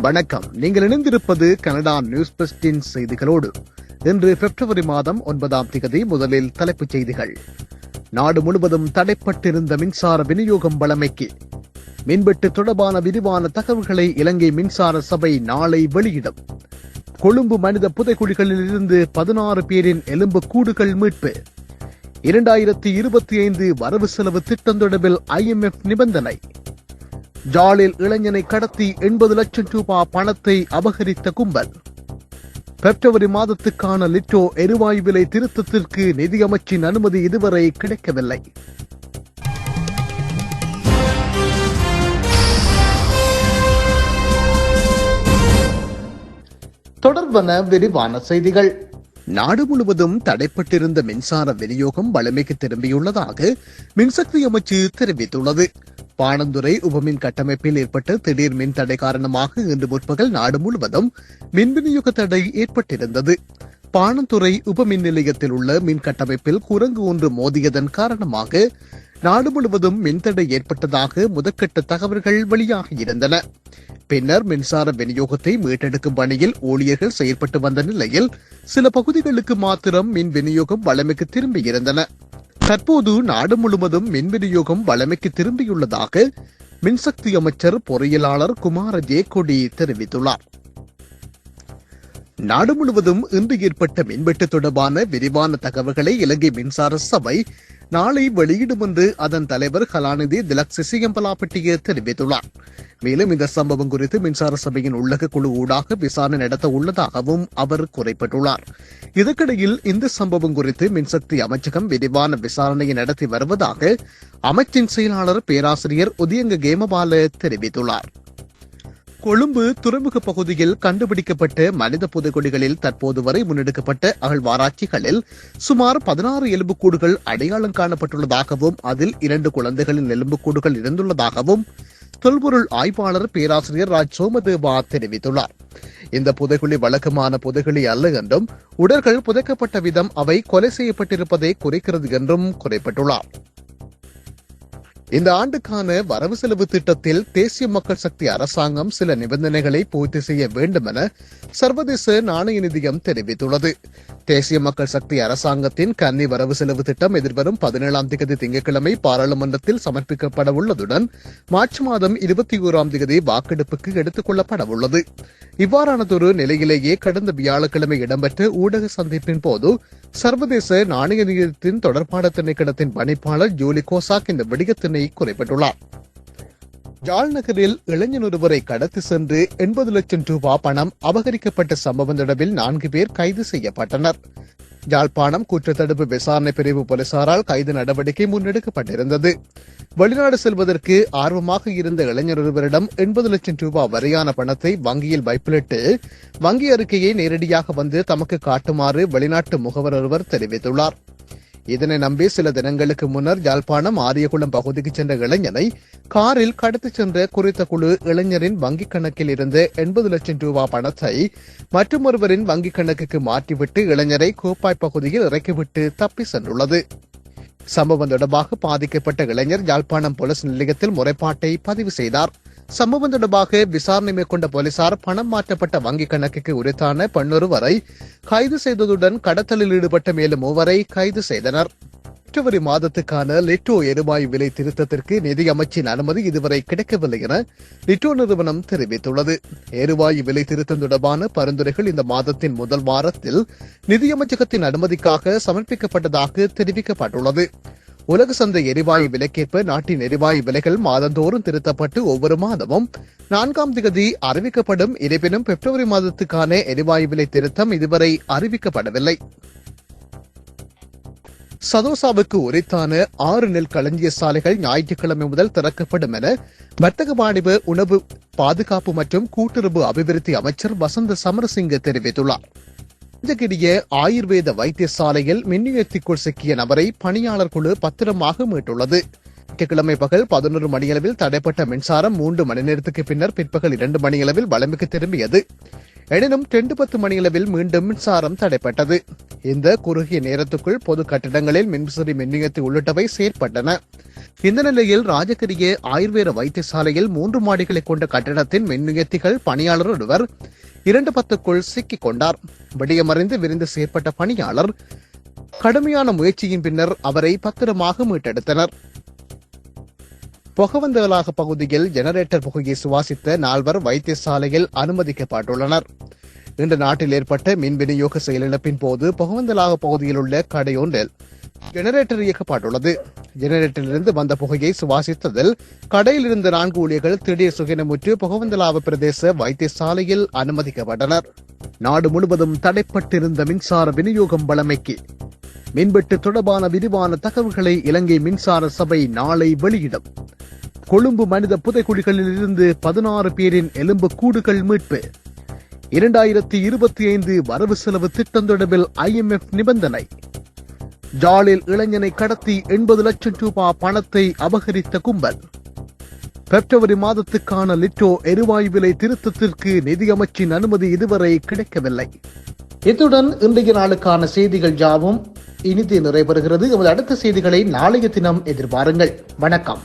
வணக்கம். நீங்கள் இணைந்திருப்பது கனடா நியூஸ் பெஸ்டின் செய்திகளோடு. இன்று பிப்ரவரி மாதம் ஒன்பதாம் திகதி முதலில் தலைப்புச் செய்திகள். நாடு முழுவதும் தடைப்பட்டிருந்த மின்சார விநியோகம் வழமைக்கு மின்வெட்டு தொடர்பான விரிவான தகவல்களை இலங்கை மின்சார சபை நாளை வெளியிடும். கொழும்பு மனித புதைக்குழிகளில் இருந்து பதினாறு பேரின் எலும்பு கூடுகள் மீட்பு. இரண்டாயிரத்தி இருபத்தி ஐந்து வரவு செலவு திட்டம் தொடர்பில் ஐஎம்எஃப் நிபந்தனை. ஜாலில் இளைஞனை கடத்தி எண்பது லட்சம் ரூபாய் பணத்தை அபகரித்த கும்பல். பிப்ரவரி மாதத்துக்கான லிட்டோ எரிவாயு விலை திருத்தத்திற்கு நிதியமைச்சின் அனுமதி இதுவரை கிடைக்கவில்லை. தொடர்பான விரிவான செய்திகள். நாடு முழுவதும் தடைப்பட்டிருந்த மின்சார விநியோகம் வலிமைக்கு திரும்பியுள்ளதாக மின்சக்தி அமைச்சு தெரிவித்துள்ளது. பாணந்துறை உபமின் கட்டமைப்பில் ஏற்பட்ட திடீர் மின் தடை காரணமாக இன்று முற்பகல் நாடு முழுவதும் மின் விநியோக தடை ஏற்பட்டிருந்தது. பாணந்துறை உபமின் நிலையத்தில் உள்ள மின் கட்டமைப்பில் குரங்கு ஒன்று மோதியதன் காரணமாக நாடு முழுவதும் மின்தடை ஏற்பட்டதாக முதற்கட்ட தகவல்கள் வெளியாகியிருந்தன பின்னர் மின்சார விநியோகத்தை மீட்டெடுக்கும் பணியில் ஊழியர்கள் செயற்பட்டு வந்த நிலையில் சில பகுதிகளுக்கு மாத்திரம் மின் விநியோகம் வளமைக்கு திரும்பியிருந்தன. தற்போது நாடு முழுவதும் மின் விநியோகம் வளமைக்கு திரும்பியுள்ளதாக மின்சக்தி அமைச்சர் பொறியியலாளர் குமார ஜெயக்கொடி தெரிவித்துள்ளார். நாடு முழுவதும் இன்று ஏற்பட்ட மின்வெட்டு தொடர்பான விரிவான தகவல்களை இலங்கை மின்சார சபை நாளை வெளியிடும் என்று அதன் தலைவர் கலாநிதி திலக் சிசியம்பலாப்பட்டிய தெரிவித்துள்ளார். மேலும் இந்த சம்பவம் குறித்து மின்சார சபையின் உள்ளக குழு ஊடாக விசாரணை நடத்த உள்ளதாகவும் அவர் குறிப்பிட்டுள்ளார். இதற்கிடையில் இந்த சம்பவம் குறித்து மின்சக்தி அமைச்சகம் விரிவான விசாரணையை நடத்தி வருவதாக அமைச்சின் செயலாளர் பேராசிரியர் உதயங்க கேமபால தெரிவித்துள்ளார். கொழும்பு துறைமுக பகுதியில் கண்டுபிடிக்கப்பட்ட மனித புதைகுழிகளில் தற்போது வரை முன்னெடுக்கப்பட்ட அகழ்வாராய்ச்சிகளில் சுமார் பதினாறு எலும்புக்கூடுகள் அடையாளம் காணப்பட்டுள்ளதாகவும் அதில் இரண்டு குழந்தைகளின் எலும்புக்கூடுகள் இருந்துள்ளதாகவும் தொல்பொருள் ஆய்வாளர் பேராசிரியர் ராஜ் சோமதேவா தெரிவித்துள்ளார். இந்த புதைகுழி வழக்கமான புதைகுழி அல்ல என்றும் உடல்கள் புதைக்கப்பட்ட விதம் அவை கொலை செய்யப்பட்டிருப்பதை குறைக்கிறது என்றும் குறிப்பிட்டுள்ளார். இந்த ஆண்டுக்கான வரவு செலவு திட்டத்தில் தேசிய மக்கள் சக்தி அரசாங்கம் சில நிபந்தனைகளை பூர்த்தி செய்ய வேண்டும் என சர்வதேச நாணய நிதியம் தெரிவித்துள்ளது. தேசிய மக்கள் சக்தி அரசாங்கத்தின் கன்னி வரவு செலவு திட்டம் எதிர்வரும் பதினேழாம் தேதி திங்கட்கிழமை பாராளுமன்றத்தில் சமர்ப்பிக்கப்பட உள்ளதுடன் மார்ச் மாதம் இருபத்தி ஓராம் தேதி வாக்கெடுப்புக்கு எடுத்துக் கொள்ளப்பட உள்ளது. இவ்வாறானதொரு நிலையிலேயே கடந்த வியாழக்கிழமை இடம்பெற்ற ஊடக சந்திப்பின் போது சர்வதேச நாணய நிதியத்தின் தொடர்பாட திணைக்களத்தின் பணிப்பாளர் ஜூலி கோசாக் இந்த விடயத்தினை குறிப்பிட்டுள்ளார். ஜாழ்நகரில் இளைஞன் ஒருவரை கடத்தி சென்று எண்பது லட்சம் ரூபாய் பணம் அபகரிக்கப்பட்ட சம்பவம் தொடர்பில் நான்கு பேர் கைது செய்யப்பட்டனர். யாழ்ப்பாணம் குற்றத்தடுப்பு விசாரணை பிரிவு போலீசாரால் கைது நடவடிக்கை முன்னெடுக்கப்பட்டிருந்தது. வெளிநாடு செல்வதற்கு ஆர்வமாக இருந்த இளைஞர் ஒருவரிடம் எண்பது லட்சம் ரூபாய் வரையான பணத்தை வங்கியில் வைப்பிலிட்டு வங்கி அறிக்கையை நேரடியாக வந்து தமக்கு காட்டுமாறு வெளிநாட்டு முகவர் ஒருவர் தெரிவித்துள்ளார். இதனை நம்பி சில தினங்களுக்கு முன்னர் யாழ்ப்பாணம் ஆரியகுளம் பகுதிக்கு சென்ற இளைஞனை காரில் கடத்திச் சென்ற குறித்த குழு இளைஞரின் வங்கிக் கணக்கில் இருந்து எண்பது லட்சம் ரூபாய் பணத்தை மற்றொருவரின் வங்கிக் கணக்குக்கு மாற்றிவிட்டு இளைஞரை கோப்பாய் பகுதியில் இறக்கிவிட்டு தப்பி சென்றுள்ளது. சம்பவம் தொடர்பாக பாதிக்கப்பட்ட இளைஞர் யாழ்ப்பாணம் போலீஸ் நிலையத்தில் முறைப்பாட்டை பதிவு செய்தார். சம்பவம் தொடர்பாக விசாரணை மேற்கொண்ட போலீசார் பணம் மாற்றப்பட்ட வங்கிக் கணக்குக்கு உரித்தான பெண்ணொருவரை கைது செய்ததுடன் கடத்தலில் ஈடுபட்ட மேலும் மூவரை கைது செய்தனர். பிப்ரவரி மாதத்துக்கான லிட்டோ எரிவாயு விலை திருத்தத்திற்கு நிதி அமைச்சின் அனுமதி இதுவரை கிடைக்கவில்லை என லிட்டோ நிறுவனம் தெரிவித்துள்ளது. எரிவாயு விலை திருத்தம் தொடர்பான பரிந்துரைகள் இந்த மாதத்தின் முதல் வாரத்தில் நிதியமைச்சகத்தின் அனுமதிக்காக சமர்ப்பிக்கப்பட்டதாக தெரிவிக்கப்பட்டுள்ளது. உலக சந்தை எரிவாயு விலைக்கேற்ப நாட்டின் எரிவாயு விலைகள் மாதந்தோறும் திருத்தப்பட்டு ஒவ்வொரு மாதமும். நான்காம் திகதி அறிவிக்கப்படும். இருப்பினும் பிப்ரவரி மாதத்துக்கான எரிவாயு விலை திருத்தம் இதுவரை அறிவிக்கப்படவில்லை. சதோசாவுக்கு உரித்தான ஆறு நெல் களஞ்சிய சாலைகள் ஞாயிற்றுக்கிழமை முதல் திறக்கப்படும் என வர்த்தக வாணிப உணவு பாதுகாப்பு மற்றும் கூட்டுறவு அபிவிருத்தி அமைச்சர் வசந்த சமரசிங்க தெரிவித்துள்ளார். ராஜகிரிய ஆயுர்வேத வைத்தியசாலையில் மின்னியத்திற்குள் சிக்கிய நபரை பணியாளர் குழு பத்திரமாக மீட்டுள்ளது. ஞாயிற்றுக்கிழமை பகல் பதினொரு மணியளவில் தடைப்பட்ட மின்சாரம் மூன்று மணி நேரத்துக்கு பின்னர் பிற்பகல் இரண்டு மணியளவில் வளமைக்கு திரும்பியது. எனினும் ரெண்டு பத்து மணியளவில் மீண்டும் மின்சாரம் தடைப்பட்டது. இந்த குறுகிய நேரத்துக்குள் பொது கட்டிடங்களில் மின்விசிறி மின்னியத்து உள்ளிட்டவை செயற்பட்டன. இந்த நிலையில் ராஜகிரிய ஆயுர்வேத வைத்தியசாலையில் மூன்று மாடிகளை கொண்ட கட்டிடத்தின் மின்னியத்திகள் பணியாளர் ஒருவர் இரண்டு பத்துக்குள் சிக்கிக் கொண்டார். விடியமறைந்து விரிந்து செயற்பட்ட பணியாளர் கடுமையான முயற்சியின் பின்னர் அவரை பத்திரமாக மீட்டெடுத்தனர். பொகவந்தலாக பகுதியில் ஜெனரேட்டர் புகையை சுவாசித்த நால்வர் வைத்தியசாலையில் அனுமதிக்கப்பட்டுள்ளனர். இன்று நாட்டில் ஏற்பட்ட மின் விநியோக செயலிழப்பின் போது பொகவந்தலாக பகுதியில் உள்ள கடையொன்றில் ஜெனரேட்டர் இயக்கப்பட்டுள்ளது. ஜெனரேட்டரிலிருந்து வந்த புகையை சுவாசித்ததில் கடையில் இருந்த நான்கு ஊழியர்கள் திடீர் சுகினமுற்று புகவந்தலாவ பிரதேச வைத்தியசாலையில் அனுமதிக்கப்பட்டனர். நாடு முழுவதும் தடைப்பட்டிருந்த மின்சார விநியோகம் வழமைக்கு மின்வெட்டு தொடர்பான விரிவான தகவல்களை இலங்கை மின்சார சபை நாளை வெளியிடும். கொழும்பு மனித புதைக்குழிகளில் இருந்து பதினாறு பேரின் எலும்பு கூடுகள் மீட்பு. இரண்டாயிரத்தி இருபத்தி ஐந்து வரவு செலவு திட்டம் தொடர்பில் ஐஎம்எஃப் நிபந்தனை. ஜாலில் இளைஞனை கடத்தி எண்பது லட்சம் ரூபாய் பணத்தை அபகரித்த கும்பல். பிப்ரவரி மாதத்துக்கான லிட்டோ எரிவாயு விலை திருத்தத்திற்கு நிதியமைச்சின் அனுமதி இதுவரை கிடைக்கவில்லை. இத்துடன் இன்றைய நாளுக்கான செய்திகள் யாவும் இனிது நிறைவேறுகிறது எமது அடுத்த செய்திகளை நாளைய தினம் எதிர்பாருங்கள். வணக்கம்.